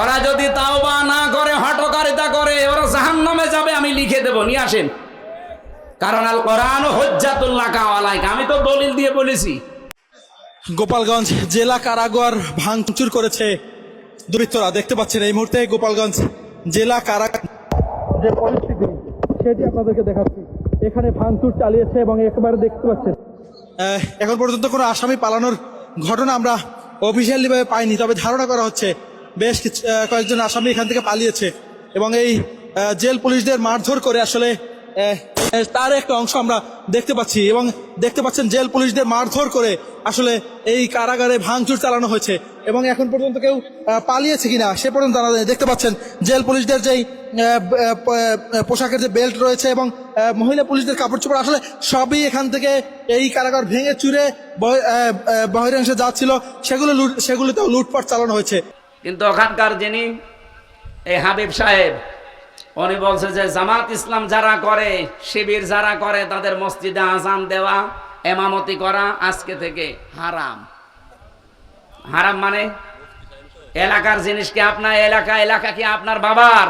ওরা যদি তাও বা না করে হটকারিতা করে ওরা জাহান্নামে যাবে আমি লিখে দেব নিয়ে আসেন। কারণ আল কোরআন হজ্জাতুল্লাহ কাওয়ালাইকা আমি তো দলিল দিয়ে বলেছি। গোপালগঞ্জ জেলা কারাগার ভাঙচুর করেছে দুর্বৃত্তরা দেখতে পাচ্ছেন এই মুহূর্তে গোপালগঞ্জ জেলা কারাগার যে পরিস্থিতি সেটি আপনাদেরকে দেখাচ্ছি। এখানে ভাঙচুর চালিয়েছে এবং একেবারে দেখতে পাচ্ছেন। এখন পর্যন্ত কোনো আসামি পালানোর ঘটনা আমরা অফিসিয়ালি ভাবে পাইনি তবে ধারণা করা হচ্ছে বেশ কিছু কয়েকজন আসামি এখান থেকে পালিয়েছে। এবং এই জেল পুলিশদের মারধর করে আসলে তার একটা অংশ আমরা দেখতে পাচ্ছি। এবং দেখতে পাচ্ছেন জেল পুলিশদের মারধর করে আসলে এই কারাগারে ভাঙচুর চালানো হয়েছে। এবং এখন পর্যন্ত কেউ পালিয়েছে কিনা সে পর্যন্ত জানা দেখতে পাচ্ছেন জেল পুলিশদের যেই পোশাকের যে বেল্ট রয়েছে এবং মহিলা পুলিশদের কাপড় চোপড়, আসলে সবই এখান থেকে এই কারাগার ভেঙে চুরে বহিরাংশে যাচ্ছিল। সেগুলো সেগুলিতেও লুটপাট চালানো হয়েছে। কিন্তু ওখানকার যিনি এই হাবিব সাহেব, উনি বলছে যে, জামাত ইসলাম যারা করে, শিবির যারা করে, তাদের মসজিদে আজান দেওয়া, এমামতি করা আজকে থেকে হারাম। হারাম মানে? এলাকার জিনিস কি আপনার এলাকা? এলাকা কি আপনার বাবার?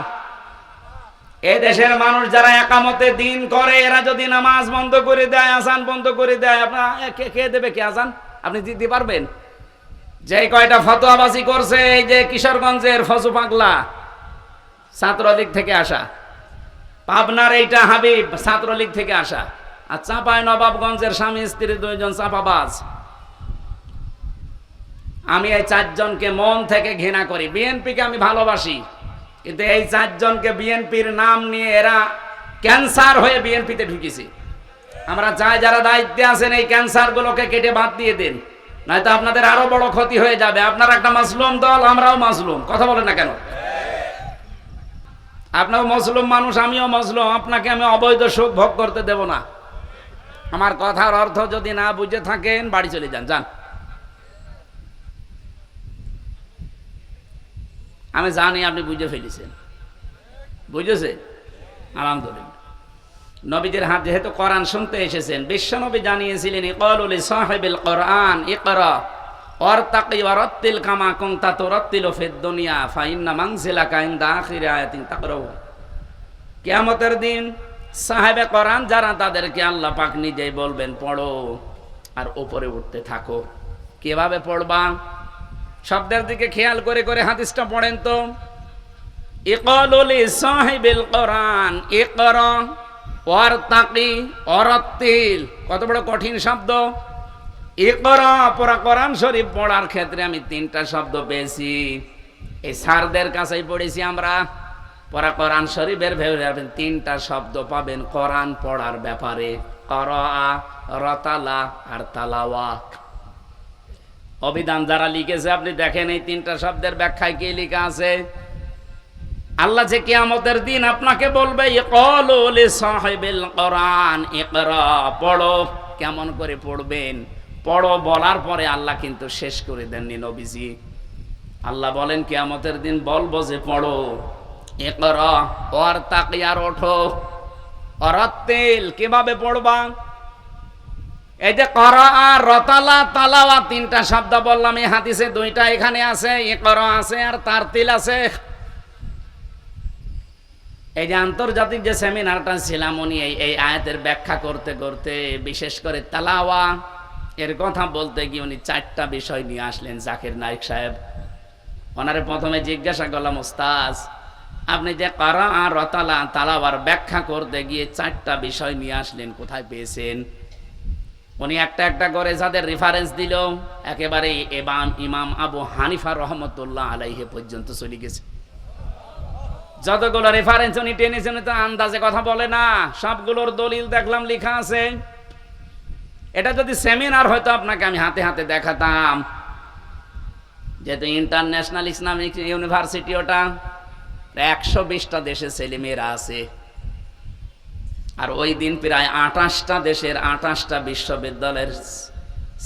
এই দেশের মানুষ যারা একামতে দিন করে, এরা যদি নামাজ বন্ধ করে দেয় আজান বন্ধ করে দেয়, আপনার কে কে দেবে কি আজান আপনি দিতে পারবেন? যে কয়টা ফতোয়াবাজি করছে, এই যে কিশোরগঞ্জের ফজু পাগলা, ছাত্রলীগ থেকে আসা। পাবনার এইটা হাবিব, ছাত্রলীগ থেকে আসা। আর চাপায় নবাবগঞ্জের স্বামী, স্ত্রী দুইজন চাপাবাজ। আমি এই চারজনকে মন থেকে ঘৃণা করি। বিএনপিকে আমি ভালোবাসি, কিন্তু এই চারজনকে বিএনপির নাম নিয়ে এরা ক্যান্সার হয়ে বিএনপিতে ঢুকেছে। আমরা চাই যারা দায়িত্বে আছেন, এই ক্যান্সারগুলোকে কেটে বাদ দিয়ে দিন। নয়তো আপনাদের আরও বড় ক্ষতি হয়ে যাবে। আপনার একটা মাসলুম দল, আমরাও মাসলুম। কথা বলেন না কেন? আপনাও মজলুম মানুষ, আমিও মজলুম আপনাকে আমি অবৈধ সুখ ভোগ করতে দেব না। আমার কথার অর্থ যদি না বুঝে থাকেন, বাড়ি চলে যান যান। আমি জানি আপনি বুঝে ফেলেছেন। বুঝেছেন? আলহামদুলিল্লাহ। নবীদের হাত যেহেতু কোরআন শুনতে এসেছেন বিশ্বনবী জানিয়েছিলেন ইকলুল সাহেবিল কোরআন ইকরা অর্তাকি ওয়ারাত্তিল কামা কুনতা তুরাত্তিলু ফিদ দুনিয়া ফাইন্না মানজিলাকা ইনদা আখিরি আয়াতিন তাকরাউ কিয়ামতের দিন সাহেবে কোরআন যারা, তাদেরকে আল্লাহ পাক নিজেই বলবেন, পড়ো আর উপরে উঠতে থাকো। কীভাবে পড়বা? শব্দের দিকে খেয়াল করে করে হাদিসটা পড়েন তো। ইকলুল সাহেবিল কোরআন ইকরা ওয়ারতাকি অরত্তিল কত বড় কঠিন শব্দ। ইকরা পড়া কোরআন শরীফ পড়ার ক্ষেত্রে আমি তিনটা শব্দ পেয়েছি। এই স্যারদের কাছেই পড়েছি আমরা। পড়া কোরআন শরীফের ভেবে যাবেন তিনটা শব্দ পাবেন কোরআন পড়ার ব্যাপারে। করা রতালা আর তালাওয়া অভিধান যারা লিখেছে, আপনি দেখেন এই তিনটা শব্দের ব্যাখ্যায় কি লেখা আছে? আল্লাহ যে কিয়ামতের দিন আপনাকে বলবে কোরআন পড়ো, কেমন করে পড়বেন? পড়ো, বলার পরে আল্লাহ কিন্তু শেষ করে দেননি নবীজি। আল্লাহ বলেন, কিয়ামতের দিন বলব যে পড়ো, ইকরা, ওয়ার তাকিয়ার ওঠো। অরাত্তিল কীভাবে পড়বা? এই যে করা আর রতালা তালাওয়া তিনটা শব্দ বললাম, এই হাদিসে দুইটা এখানে আছে, ইকরা আছে আর তার তারতিল আছে। এই যে আন্তর্জাতিক যে সেমিনারটা ছিলাম উনি এই এই আয়াতের ব্যাখ্যা করতে করতে, বিশেষ করে তালাওয়া, এর কথা বলতে গিয়ে উনি চারটা বিষয় নিয়ে আসলেন জাকির নাইক সাহেব। ওনারে প্রথমে জিজ্ঞাসা করলাম ওস্তাজ আপনি যে করা আর রতালা তালাওয়ার ব্যাখ্যা করতে গিয়ে চারটা বিষয় নিয়ে আসলেন, কোথায় পেয়েছেন? উনি একটা একটা করে যাদের রেফারেন্স দিল, একেবারে এবাম ইমাম আবু হানিফা রহমতুল্লাহ আলাইহে পর্যন্ত চলে গেছে। যতগুলো রেফারেন্স উনি টেনেছেন তো আন্দাজে কথা বলে না। সবগুলোর দলিল দেখলাম, লেখা আছে। এটা যদি সেমিনার হয়তো আপনাকে আমি হাতে হাতে দেখাতাম। যেহেতু ইন্টারন্যাশনাল ইসলামিক ইউনিভার্সিটি ওটা একশো বিশটা দেশে ছেলেমেয়েরা আছে। আর ওই দিন প্রায় আঠাশটা দেশের আঠাশটা বিশ্ববিদ্যালয়ের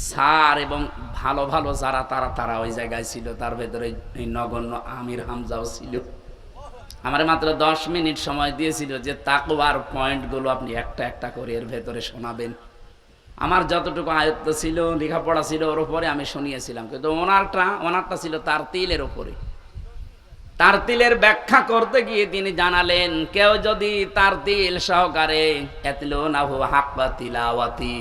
স্যার এবং ভালো ভালো যারা, তারা তারা ওই জায়গায় ছিল। তার ভেতরে নগণ্য আমির হামজাও ছিল। আমার মাত্র দশ মিনিট সময় দিয়েছিল যে তাকওয়ার পয়েন্টগুলো আপনি একটা একটা করে এর ভেতরে শোনাবেন। আমার যতটুকু আয়ত্ত ছিল, লেখাপড়া ছিল, ওর উপরে আমি শুনিয়েছিলাম। কিন্তু ওনারটা ওনারটা ছিল তার তিলের ওপরে তার তিলের ব্যাখ্যা করতে গিয়ে তিনি জানালেন, কেউ যদি তার তিল সহকারে এতলো না হাক্কা তিলাওয়াতি,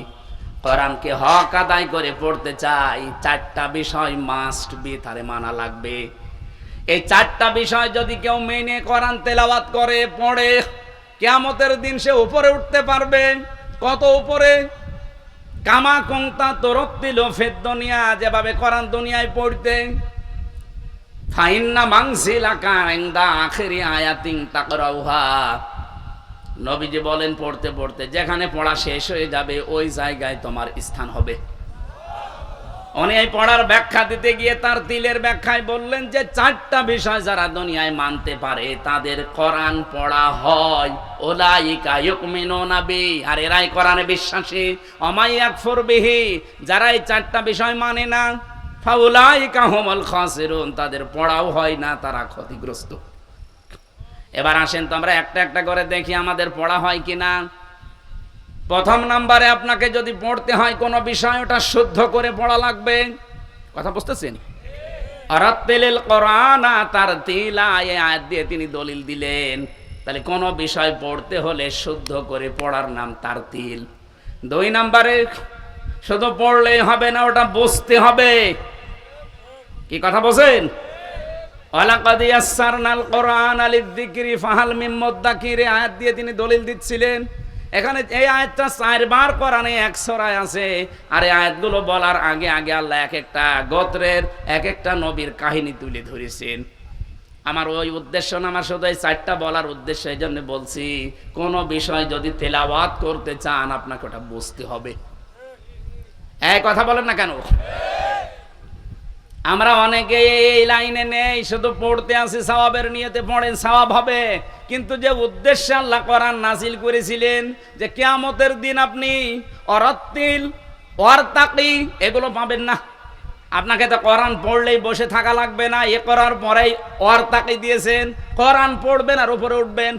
কোরআনকে হক আদায় করে পড়তে চাই চারটা বিষয় মাস্ট বি তারে মানা লাগবে। এই চারটা বিষয় যদি কেউ মেনে করান তেলাওয়াত করে, পড়ে, কেয়ামতের দিন সে উপরে উঠতে পারবে। কত উপরে? কামা কংতা তরত্তিল ফেদ দুনিয়া, যেভাবে করান দুনিয়ায় পড়তে। ফাইন্না মাংসিলা কাইন্দা আখেরি আয়াতিং তাকরাউহা। নবীজি বলেন, পড়তে পড়তে, যেখানে পড়া শেষ হয়ে যাবে, ওই জায়গায় তোমার স্থান হবে। উনি পড়ার ব্যাখ্যা দিতে গিয়ে তার তিলের ব্যাখ্যায় বললেন যে চারটা বিষয় যারা দুনিয়ায় মানতে পারে, তাদের কোরআন পড়া হয়। ওলাইকা ইউকমিনুনা বি আর এরাই কোরআনে বিশ্বাসী। অমাই আকফুর বিহি, যারা এই চারটা বিষয় মানে না, ফাউলাইকা হুমুল খাসিরুন, তাদের পড়াও হয় না, তারা ক্ষতিগ্রস্ত। এবার আসেন তো আমরা একটা একটা করে দেখি আমাদের পড়া হয় কিনা। প্রথম নাম্বারে আপনাকে যদি পড়তে হয় কোনো বিষয়, ওটা শুদ্ধ করে পড়া লাগবে। কথা বুঝতেছেন? অরাত্তেলিল কোরআনা তার তিলা আয়াত দিয়ে তিনি দলিল দিলেন। তাহলে কোনো বিষয় পড়তে হলে শুদ্ধ করে পড়ার নাম তার তিল দুই নাম্বারে, শুধু পড়লেই হবে না, ওটা বুঝতে হবে। কি কথা বলছেন? ওয়ালাকাদ ইয়াসসারনাল কোরআন লিযিকরি ফাহাল মিন মুদ্দাকির আয়াত দিয়ে তিনি দলিল দিচ্ছিলেন। এখানে এই আয়াতটা চারবার কোরআনে এক সরায় আছে, আর এই আয়াতগুলো বলার আগে আগে আল্লাহ এক একটা গোত্রের এক একটা নবীর কাহিনী তুলে ধরেছেন। আমার ওই উদ্দেশ্য না, আমার শুধু এই চারটা বলার উদ্দেশ্য এই জন্য বলছি, কোনো বিষয় যদি তেলাওয়াত করতে চান আপনাকে ওটা বুঝতে হবে। এই কথা বলেন না কেন? আমরা অনেকে এই লাইনে নেই, শুধু পড়তে আসি সওয়াবের নিয়তে পড়েন, সওয়াব হবে। কিন্তু যে উদ্দেশ্যে আল্লাহ কোরআন নাসিল করেছিলেন, যে কেয়ামতের দিন আপনি অরত্তিল অর্তাকি এগুলো পাবেন না। আপনাকে তো কোরআন পড়লেই বসে থাকা লাগবে না, এ করার পরেই অর্তাকি দিয়েছেন, কোরআন পড়বেন আর উপরে উঠবেন।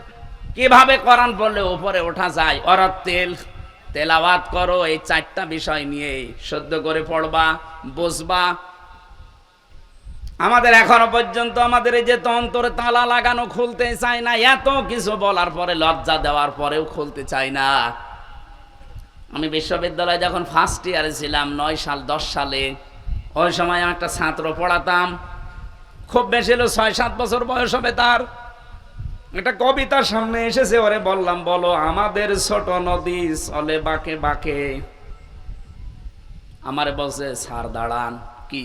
কীভাবে কোরআন পড়লে উপরে ওঠা যায়? অরত্তিল, তেলাওয়াত করো, এই চারটা বিষয় নিয়ে সদ্য করে পড়বা বসবা আমাদের এখনও পর্যন্ত আমাদের এই যে তন্তরে তালা লাগানো খুলতে চায় না, এত কিছু বলার পরে, লজ্জা দেওয়ার পরেও খুলতে চাই না। আমি বিশ্ববিদ্যালয়ে যখন ফার্স্ট ইয়ারে ছিলাম, নয় সাল, দশ সালে, ওই সময় আমি একটা ছাত্র পড়াতাম। খুব বেশি হলো ছয় সাত বছর বয়স হবে তার। একটা কবিতার সামনে এসেছে, ওরে বললাম, বলো, আমাদের ছোট নদী চলে বাঁকে বাঁকে। আমারে বলছে সার দাঁড়ান। কি?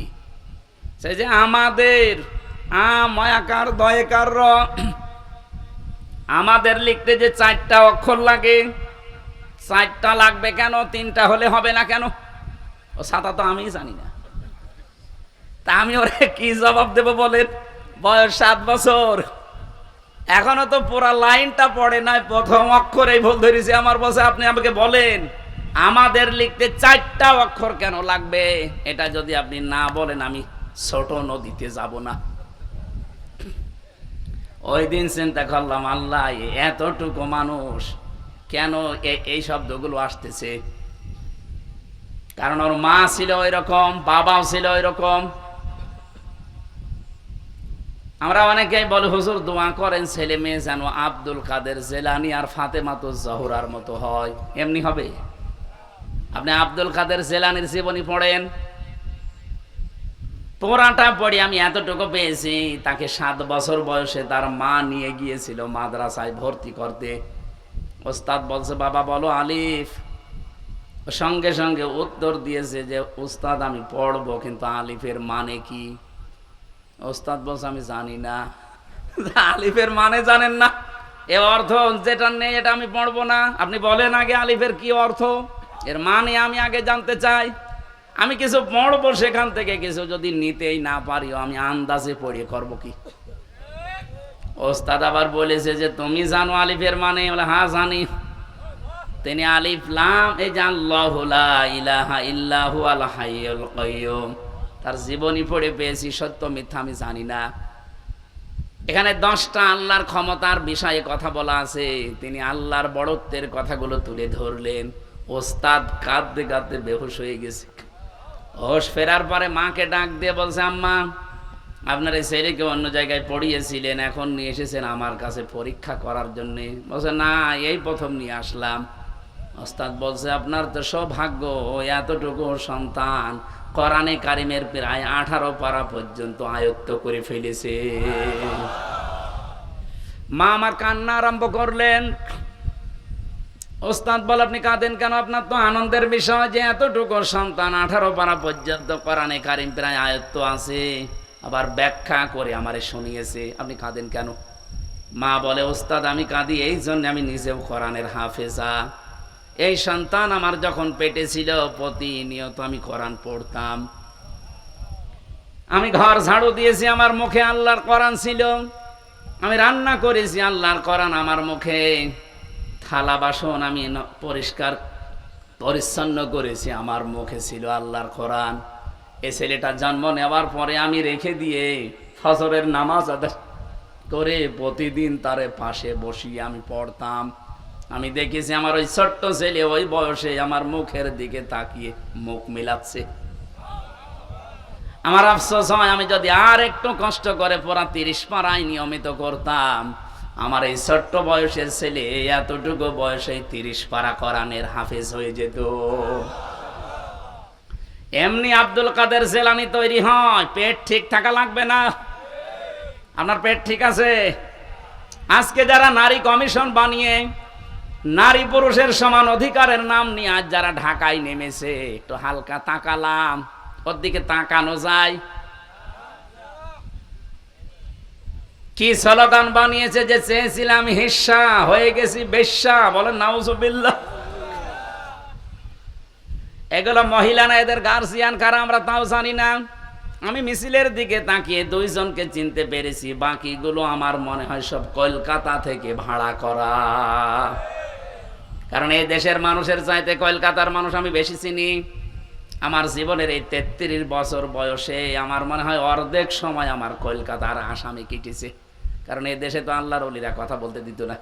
সেই যে আমাদের আ ময়াকার দয়কার র, আমাদের লিখতে যে চারটা অক্ষর লাগে, চারটা লাগবে কেন, তিনটা হলে হবে না কেন? ও সাতা তো আমি জানি না। তা আমি ওরে কি জবাব দেব বলেন? বয়স সাত বছর। এখনও তো পুরা লাইনটা পড়ে নাই, প্রথম অক্ষরেই ভুল ধরেছি আমার বসে। আপনি আমাকে বলেন, আমাদের লিখতে চারটা অক্ষর কেন লাগবে? এটা যদি আপনি না বলেন আমি ছোট নদীতে যাব না। ওই দিন চিন্তা করলাম, আল্লাহ এতটুকু মানুষ কেন এই শব্দগুলো আসতেছে? কারণ ওর মা ছিল ওই রকম বাবাও ছিল ওই রকম আমরা অনেকেই বলে, হুজুর, দোয়া করেন, ছেলে মেয়ে যেন আব্দুল কাদের জেলানি আর ফাতেমা তো জহুরার মতো হয়। এমনি হবে? আপনি আব্দুল কাদের জেলানির জীবনী পড়েন? পোড়াটা পড়ে আমি এতটুকু পেয়েছি, তাকে সাত বছর বয়সে তার মা নিয়ে গিয়েছিল মাদ্রাসায় ভর্তি করতে। ওস্তাদ বলছে, বাবা, বলো আলিফ। সঙ্গে সঙ্গে উত্তর দিয়েছে যে উস্তাদ আমি পড়ব, কিন্তু আলিফের মানে কি? ওস্তাদ বলছে, আমি জানি না। আলিফের মানে জানেন না। এ অর্থ যেটা নেই, এটা আমি পড়ব না। আপনি বলেন আগে আলিফের কি অর্থ? এর মানে আমি আগে জানতে চাই। আমি কিছু পড়ব সেখান থেকে, কিছু যদি নিতেই না পারিও আমি আন্দাজে পড়িয়ে করব কি? ওস্তাদ আবার বলেছে যে, তুমি জানো আলিফের মানে? বলে হ্যাঁ জানি। তিনি আলিফ, লাম, এই কাইয়ুম। তার জীবনী পড়ে পেয়েছি, সত্য মিথ্যা আমি জানি না। এখানে দশটা আল্লাহর ক্ষমতার বিষয়ে কথা বলা আছে। তিনি আল্লাহর বড়ত্বের কথাগুলো তুলে ধরলেন। ওস্তাদ কাঁদতে কাঁদতে বেহুশ হয়ে গেছে। হোশ ফেরার পরে মাকে ডাক দিয়ে বলছে, আম্মা, আপনার এই ছেলেকে অন্য জায়গায় পড়িয়েছিলেন, এখন নিয়ে এসেছেন আমার কাছে পরীক্ষা করার জন্য। বলছে, না, এই প্রথম নিয়ে আসলাম। ওস্তাদ বলছে, আপনার তো সৌভাগ্য এতটুকু সন্তান, কোরআনে কারিমের প্রায় আঠারো পারা পর্যন্ত আয়ত্ত করে ফেলেছে। মা আমার কান্না আরম্ভ করলেন। ওস্তাদ বল, আপনি কাঁদেন কেন? আপনার তো আনন্দের বিষয় যে এতটুকু সন্তান আঠারো পারা পর্যন্ত কোরআনে কারিম প্রায় আয়ত্ত আছে। আবার ব্যাখ্যা করে আমারে শুনিয়েছে। আপনি কাঁদেন কেন? মা বলে, ওস্তাদ, আমি কাঁদি, এই জন্য আমি নিজেও কোরআনের হাফেজা। এই সন্তান আমার যখন পেটে ছিল, প্রতিনিয়ত আমি কোরআন পড়তাম। আমি ঘর ঝাড়ু দিয়েছি, আমার মুখে আল্লাহর কোরআন ছিল। আমি রান্না করেছি, আল্লাহর কোরআন আমার মুখে। থালা বাসন আমি পরিষ্কার, পরিচ্ছন্ন করেছি। আমার মুখে ছিল আল্লাহর কোরআন। এ ছেলেটা জন্ম নেওয়ার পরে আমি রেখে দিয়ে ফজরের নামাজ করে প্রতিদিন তারে পাশে বসিয়ে আমি পড়তাম। আমি দেখেছি আমার ওই ছোট্ট ছেলে ওই বয়সে আমার মুখের দিকে তাকিয়ে মুখ মিলাচ্ছে। আমার আফসোস হয়, আমি যদি আর একটু কষ্ট করে পড়া তিরিশ পাড়ায় নিয়মিত করতাম। আমার এই ছোট্ট বয়সের ছেলে এতটুকু বয়সে তিরিশ পারা করানের হাফেজ হয়ে যেত। এমনি আব্দুল কাদের জেলানি তৈরি হয়, পেট ঠিক থাকা লাগবে না? আপনার পেট ঠিক আছে? আজকে যারা নারী কমিশন বানিয়ে নারী পুরুষের সমান অধিকারের নাম নিয়ে আজ যারা ঢাকায় নেমেছে, একটু হালকা তাকালাম, ওর দিকে তাকানো যায়। কি স্লোগান বানিয়েছে যে চেয়েছিলাম হিস্সা হয়ে গেছি বেশ্যা, বলেন নাউজুবিল্লাহ। এগুলো মহিলা না এদের গার্জিয়ান কারা, আমরা তাও জানি না। আমি মিছিলের দিকে তাকিয়ে দুইজনকে চিনতে পেরেছি, বাকিগুলো আমার মনে হয় সব কলকাতা থেকে ভাড়া করা। কারণ এই দেশের মানুষের চাইতে কলকাতার মানুষ আমি বেশি চিনি। আমার জীবনের এই তেত্রিশ বছর বয়সে আমার মনে হয় অর্ধেক সময় আমার কলকাতার আসামি কেটেছে। কারণ এই দেশে তো আল্লাহর অলিরা কথা বলতে দিত না।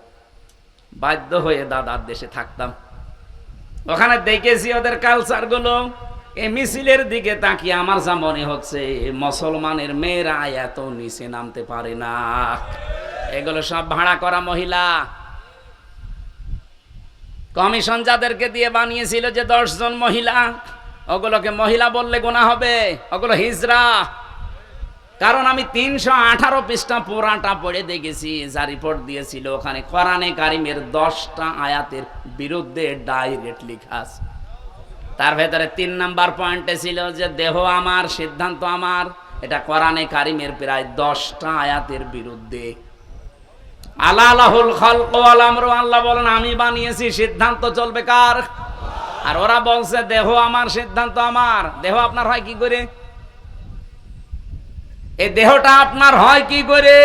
বাধ্য হয়ে দাদার দেশে থাকতাম। ওখানে দেখেছি ওদের কালচারগুলো। এই মিছিলের দিকে তাকিয়ে আমার যা মনে হচ্ছে মুসলমানের মেয়েরা এত নিচে নামতে পারে না। এগুলো সব ভাড়া করা মহিলা। কমিশন যাদেরকে দিয়ে বানিয়েছিল যে দশজন মহিলা, ওগুলোকে মহিলা বললে গোনা হবে। ওগুলো হিজরা। কারণ আমি তিনশো আঠারো পৃষ্ঠা পুরাটা পড়ে দেখেছি, যা রিপোর্ট দিয়েছিল ওখানে। কোরআনে কারিমের দশটা আয়াতের বিরুদ্ধে ডাইরেক্ট লেখা আছে। তার ভেতরে তিন নাম্বার পয়েন্টে ছিল যে, দেহ আমার, সিদ্ধান্ত আমার। এটা কোরআনে কারিমের প্রায় দশটা আয়াতের বিরুদ্ধে। আল্লাহুল খালক আমরু, আল্লাহ বলেন, আমি বানিয়েছি, সিদ্ধান্ত চলবে কার? আর ওরা বলছে, দেহ আমার, সিদ্ধান্ত আমার। দেহ আপনার হয় কি করে? এই দেহটা আপনার হয় কি করে?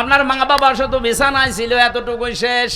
আপনার মা বাবা শুধু বিছানায় ছিল এতটুকুই শেষ।